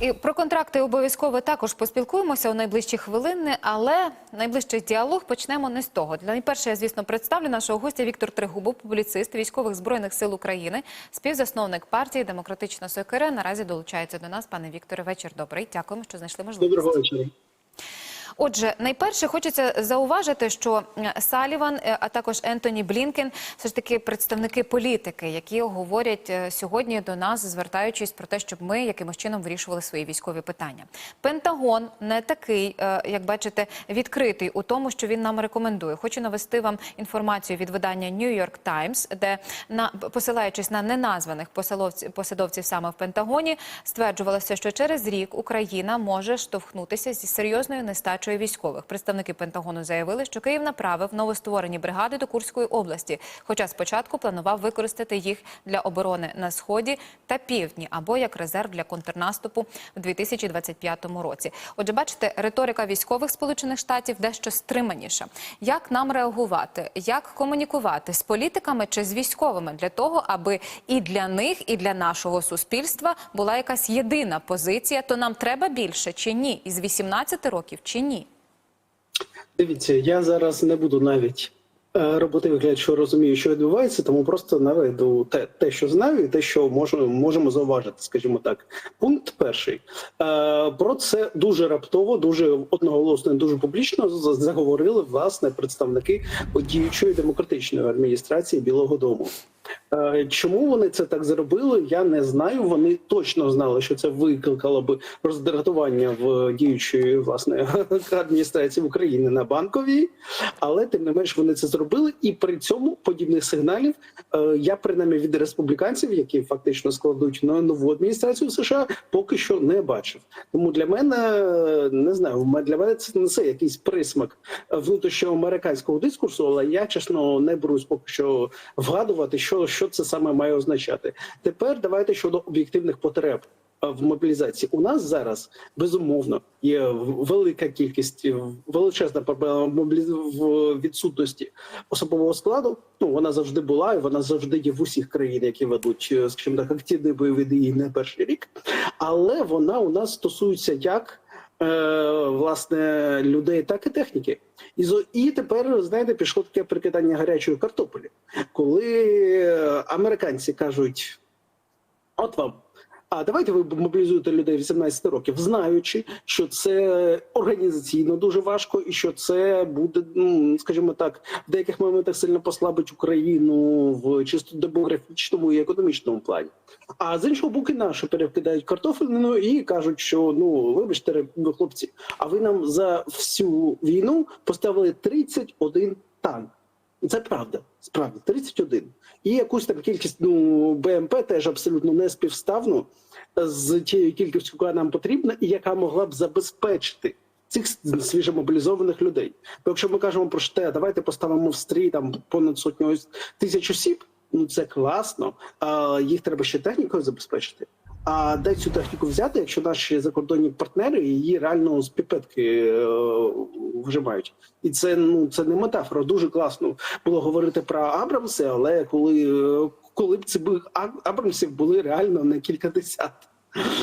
І про контракти обов'язково також поспілкуємося у найближчі хвилини, але найближчий діалог почнемо не з того. Для найперше я, звісно, представлю нашого гостя Віктор Тригубов, публіцист військових збройних сил України, співзасновник партії Демократична Сокира. Наразі долучається до нас. Пане Вікторе, вечір добрий. Дякуємо, що знайшли можливість. Доброго вечора. Отже, найперше хочеться зауважити, що е, Саліван, е, а також Ентоні Блінкен, все ж таки представники політики, які говорять е, сьогодні до нас, звертаючись про те, щоб ми якимось чином вирішували свої військові питання. Пентагон не такий, як бачите, відкритий у тому, що він нам рекомендує. Хочу навести вам інформацію від видання New York Times, де на посилаючись на неназваних посадовців, саме в Пентагоні, стверджувалося, що через рік Україна може штовхнутися зі серйозною нестачею військових. Представники Пентагону заявили, що Київ направив новостворені бригади до Курської області, хоча спочатку планував використати їх для оборони на сході та півдні або як резерв для контрнаступу в 2025 році. Отже, бачите, риторика військових сполучених штатів дещо стриманіша. Як нам реагувати, як комунікувати з політиками чи з військовими для того, аби і для них, і для нашого суспільства була якась єдина позиція, то нам треба більше чи ні? Із 18 років чи ні? Дивіться, я зараз не буду навіть е, робити вигляд, що розумію, що відбувається, тому просто наведу те, те що знаю, і те, що можемо, можемо зауважити, скажімо так. Пункт перший. Е, Про це дуже раптово, дуже одноголосно, дуже публічно заговорили власне представники діючої демократичної адміністрації Білого Дому. Е, Чому вони це так зробили? Я не знаю. Вони точно знали, що це викликало би роздратування в діючої власне адміністрації України на банковій, але тим не менш вони це зробили. І при цьому подібних сигналів е, я принаймні від республіканців, які фактично складуть на нову адміністрацію США, поки що не бачив. Тому для мене е, не знаю, для мене це несе якийсь присмак внутрішньоамериканського дискурсу, але я чесно не берусь поки що вгадувати, що, що це саме має означати. Тепер давайте щодо об'єктивних потреб. В мобілізації у нас зараз безумовно є велика кількість е, величезна проблема в відсутності особового складу. Ну вона завжди була, і вона завжди є в усіх країнах, які ведуть, е, скажімо так, активні бойові дії не перший рік. Але вона у нас стосується як власне людей, так і техніки. І і тепер знаєте, пішло таке прикидання гарячої картополі, коли е, американці кажуть: от вам. А давайте ви мобілізуєте людей 18 років, знаючи, що це організаційно дуже важко, і що це буде, ну скажімо так, в деяких моментах сильно послабить Україну в чисто демографічному і економічному плані. А з іншого боку, наші перекидають картофелину і кажуть, що ну вибачте, хлопці, а ви нам за всю війну поставили 31 танк. Це правда, справді 31. І якусь там кількість ну БМП теж абсолютно не співставну з тією кількістю, яка нам потрібна, і яка могла б забезпечити цих свіжомобілізованих людей. Бо якщо ми кажемо про те, давайте поставимо в стрій там понад сотню тисяч осіб. Ну це класно. А їх треба ще технікою забезпечити. А де цю техніку взяти, якщо наші закордонні партнери її реально з піпетки е, вживають? І це ну це не метафора. Дуже класно було говорити про Абрамси, але коли, е, коли б би Абрамсів були реально не кілька десят.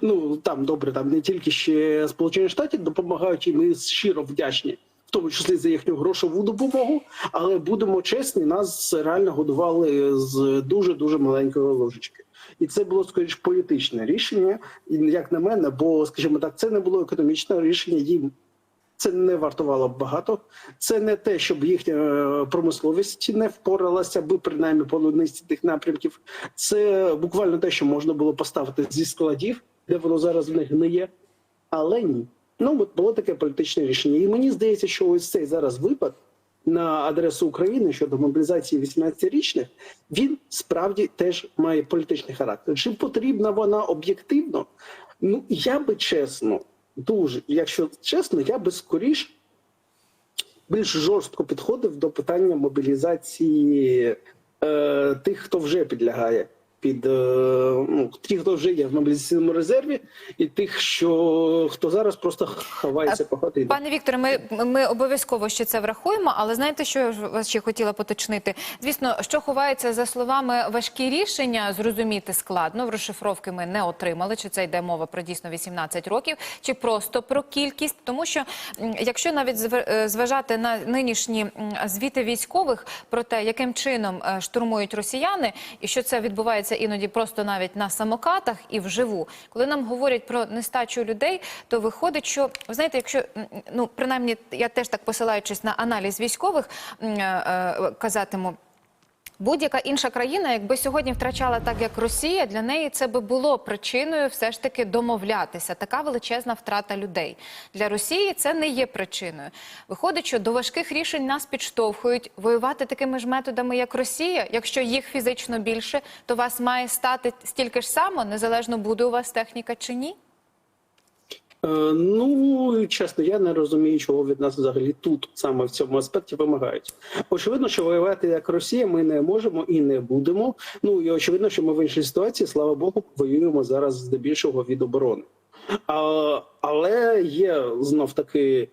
Ну там добре, там не тільки ще Сполучені Штати допомагають, і ми щиро вдячні, тому числі за їхню грошову допомогу. Але будемо чесні, нас реально годували з дуже дуже маленької ложечки. І це було скоріш політичне рішення, і як на мене, бо, скажімо так, це не було економічне рішення. Їм це не вартувало багато. Це не те, щоб їхня е, промисловість не впоралася би принаймні по низці тих напрямків. Це буквально те, що можна було поставити зі складів, де воно зараз в них гниє. Але ні. Ну от було таке політичне рішення. І мені здається, що ось цей зараз випад на адресу України щодо мобілізації 18-річних, він справді теж має політичний характер. Чи потрібна вона об'єктивно? Ну я би чесно, дуже, якщо чесно, я би скоріш більш жорстко підходив до питання мобілізації е, тих, хто вже підлягає під е, ну, ті, хто вже є в мобілізаційному резерві, і тих, що хто зараз просто ховається по хати. Пане Вікторе, ми, ми обов'язково ще це врахуємо, але знаєте, що я вас ще хотіла поточнити? Звісно, що ховається за словами важкі рішення, зрозуміти складно. В розшифровки ми не отримали, чи це йде мова про дійсно 18 років, чи просто про кількість. Тому що якщо навіть е, зважати на нинішні звіти військових про те, яким чином е, штурмують росіяни, і що це відбувається іноді просто навіть на самокатах і вживу, коли нам говорять про нестачу людей, то виходить, що ви знаєте, якщо ну принаймні я теж так посилаючись на аналіз військових, е, е, казатиму. Будь-яка інша країна, якби сьогодні втрачала так, як Росія, для неї це би було причиною все ж таки домовлятися. Така величезна втрата людей. Для Росії це не є причиною. Виходить, що до важких рішень нас підштовхують воювати такими ж методами, як Росія. Якщо їх фізично більше, то вас має стати стільки ж само, незалежно буде у вас техніка чи ні. Е, Ну чесно, я не розумію, чого від нас взагалі тут саме в цьому аспекті вимагають. Очевидно, що воювати як Росія ми не можемо і не будемо. Ну і очевидно, що ми в іншій ситуації, слава Богу, воюємо зараз здебільшого від оборони. А, але є знов таки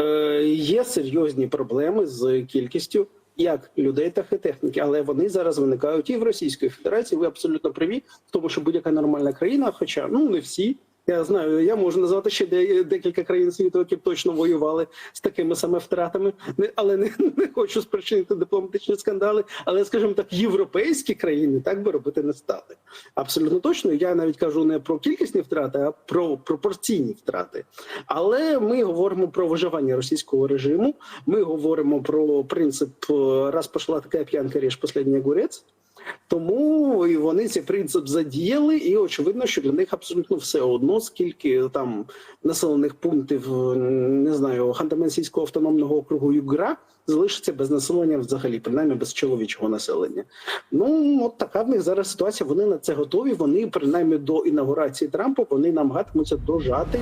е, є серйозні проблеми з кількістю. Як людей, так і техніки, але вони зараз виникають і в Російській Федерації. Ви абсолютно праві, тому що будь-яка нормальна країна, хоча ну не всі, я знаю, я можу назвати ще де- декілька країн світу, які точно воювали з такими саме втратами, але не, не хочу спричинити дипломатичні скандали. Але, скажімо так, європейські країни так би робити не стали. Абсолютно точно. Я навіть кажу не про кількісні втрати, а про пропорційні втрати. Але ми говоримо про виживання російського режиму. Ми говоримо про принцип е, раз пішла така п'янка, ріж останній огурець. Тому і вони цей принцип задіяли, і очевидно, що для них абсолютно все одно, скільки там населених пунктів, не знаю, Ханты-Мансійського автономного округу Югра залишиться без населення взагалі, принаймні без чоловічого населення. Ну от така в них зараз ситуація. Вони на це готові. Вони принаймні до інаугурації Трампа вони намагатимуться дожати.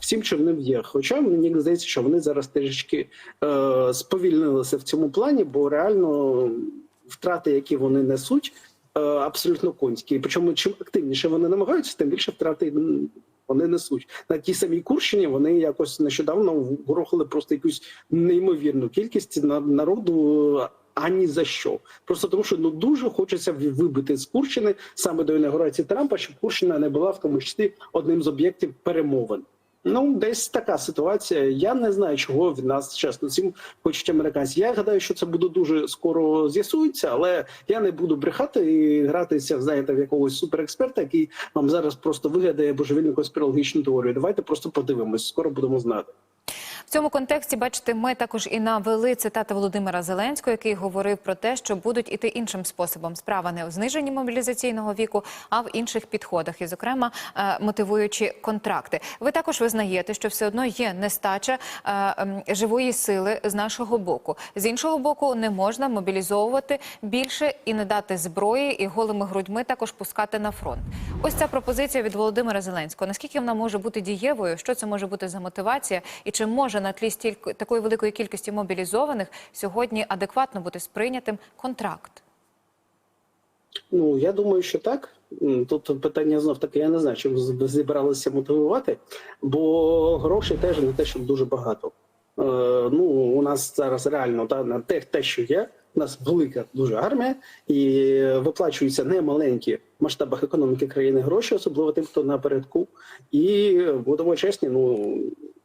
Всім, них є. Хоча мені здається, що вони зараз трішечки е, сповільнилися в цьому плані, бо реально втрати, які вони несуть, е, абсолютно конські. Причому чим активніше вони намагаються, тим більше втрати вони несуть. На тій самій Курщині вони якось нещодавно грохали просто якусь неймовірну кількість на- народу. е, Ані за що, просто тому, що ну дуже хочеться вибити з Курщини саме до інаугурації Трампа, щоб Курщина не була в тому числі одним з об'єктів перемовин. Ну, десь така ситуація. Я не знаю, чого від нас чесно цим хочуть американці. Я гадаю, що це буде дуже скоро з'ясується, але я не буду брехати і гратися, знаєте, в якогось суперексперта, який вам зараз просто вигадає божевільну конспірологічну теорію. Давайте просто подивимось, скоро будемо знати. Цьому контексті, бачите, ми також і навели цитати Володимира Зеленського, який говорив про те, що будуть іти іншим способом. Справа не у зниженні мобілізаційного віку, а в інших підходах, і, зокрема, е, мотивуючи контракти. Ви також визнаєте, що все одно є нестача е, живої сили з нашого боку. З іншого боку, не можна мобілізовувати більше і не дати зброї і голими грудьми також пускати на фронт. Ось ця пропозиція від Володимира Зеленського. Наскільки вона може бути дієвою? Що це може бути за мотивація? І чи може на тлі стільки такої великої кількості мобілізованих сьогодні адекватно бути сприйнятим контракт? Ну я думаю, що так. Тут питання знов таки, я не знаю, чим зібралися мотивувати, бо грошей теж не те, щоб дуже багато. Е, ну, у нас зараз реально та на те, те, що є. У нас велика дуже армія, і виплачуються немаленькі в масштабах економіки країни гроші, особливо тим, хто напередку. І будемо чесні, ну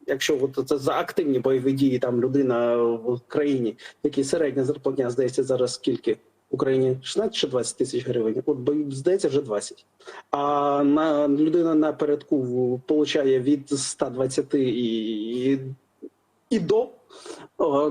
якщо от це за активні бойові дії, там людина в країні, якій середня зарплатня здається зараз скільки в Україні 16 чи 20 тисяч гривень. От бо, здається, вже 20. А на людина напередку получає від 120 і, і, і до.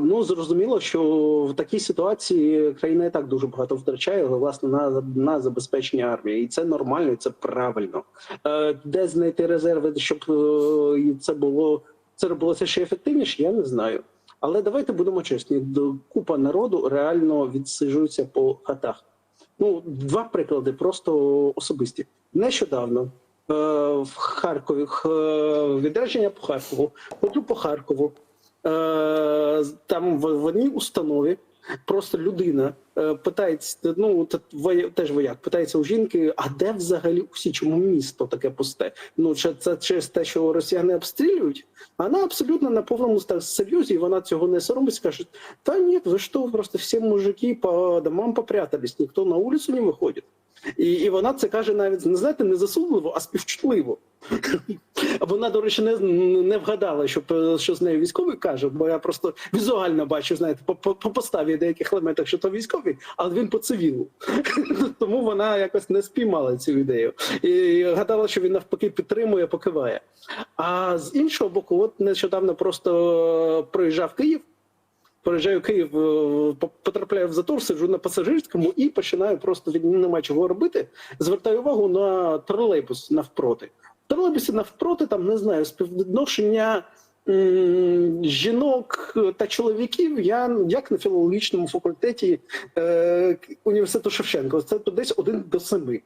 Ну зрозуміло, що в такій ситуації країна і так дуже багато втрачає власне на, на забезпечення армії, і це нормально, і це правильно. Е, Де знайти резерви, щоб е, це було це робилося ще ефективніше? Я не знаю. Але давайте будемо чесні. Купа народу реально відсиджується по хатах. Ну, два приклади, просто особисті. Нещодавно е, в Харкові е, відрядження по Харкову, ходжу по Харкову. Е, там в одній установі просто людина е, питається, ну теж вояк, питається у жінки, а де взагалі усі чому місто таке пусте? Ну чи це через те, що росіяни обстрілюють? Вона абсолютно на повному серйозі, вона цього не соромиться. Каже: Та ні, ви що, просто всі мужики по домам попрятались, ніхто на вулицю не виходить. І, і вона це каже навіть не знаєте, не засудливо, а співчутливо. Вона, до речі, не, не вгадала, що, що з нею військовий каже, бо я просто візуально бачу, знаєте, по, по, по поставі деяких елементах, що то військовий, але він по цивілу. Тому вона якось не спіймала цю ідею. І гадала, що він навпаки підтримує, покиває. А з іншого боку, от нещодавно просто проїжджав Київ. Проїжджаю Київ, е, по- потрапляю в затор, сиджу на пасажирському і починаю просто від немає чого робити. Звертаю увагу на тролейбус навпроти. В тролейбусі навпроти там не знаю співвідношення жінок та чоловіків. Я як на філологічному факультеті е, університету Шевченка. Це десь один до семи.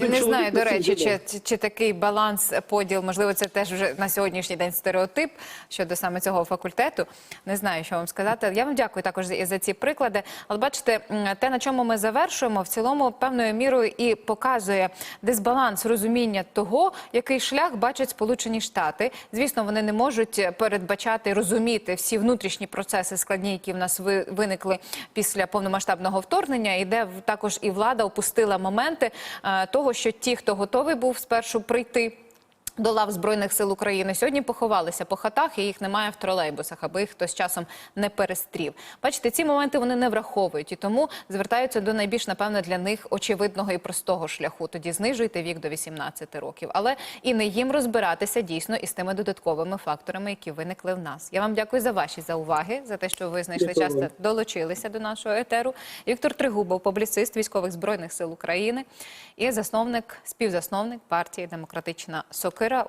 Не знаю, до речі, чи, чи, чи такий баланс, поділ, можливо, це теж вже на сьогоднішній день стереотип щодо саме цього факультету. Не знаю, що вам сказати. Я вам дякую також за, за ці приклади. Але бачите, те, на чому ми завершуємо, в цілому певною мірою і показує дисбаланс розуміння того, який шлях бачать Сполучені Штати. Звісно, вони не можуть передбачати, розуміти всі внутрішні процеси складні, які в нас ви- виникли після повномасштабного вторгнення, і де також і влада опустила моменти е, того, що ті, хто готовий був спершу прийти. До лав збройних сил України сьогодні поховалися по хатах, і їх немає в тролейбусах, аби їх хтось часом не перестрів. Бачите, ці моменти вони не враховують і тому звертаються до найбільш напевно для них очевидного і простого шляху. Тоді знижуйте вік до 18 років, але і не їм розбиратися дійсно із тими додатковими факторами, які виникли в нас. Я вам дякую за ваші зауваги, за те, що ви знайшли час та долучилися до нашого етеру. Віктор Тригубов, публіцист військових збройних сил України і засновник, співзасновник партії Демократична Сокира.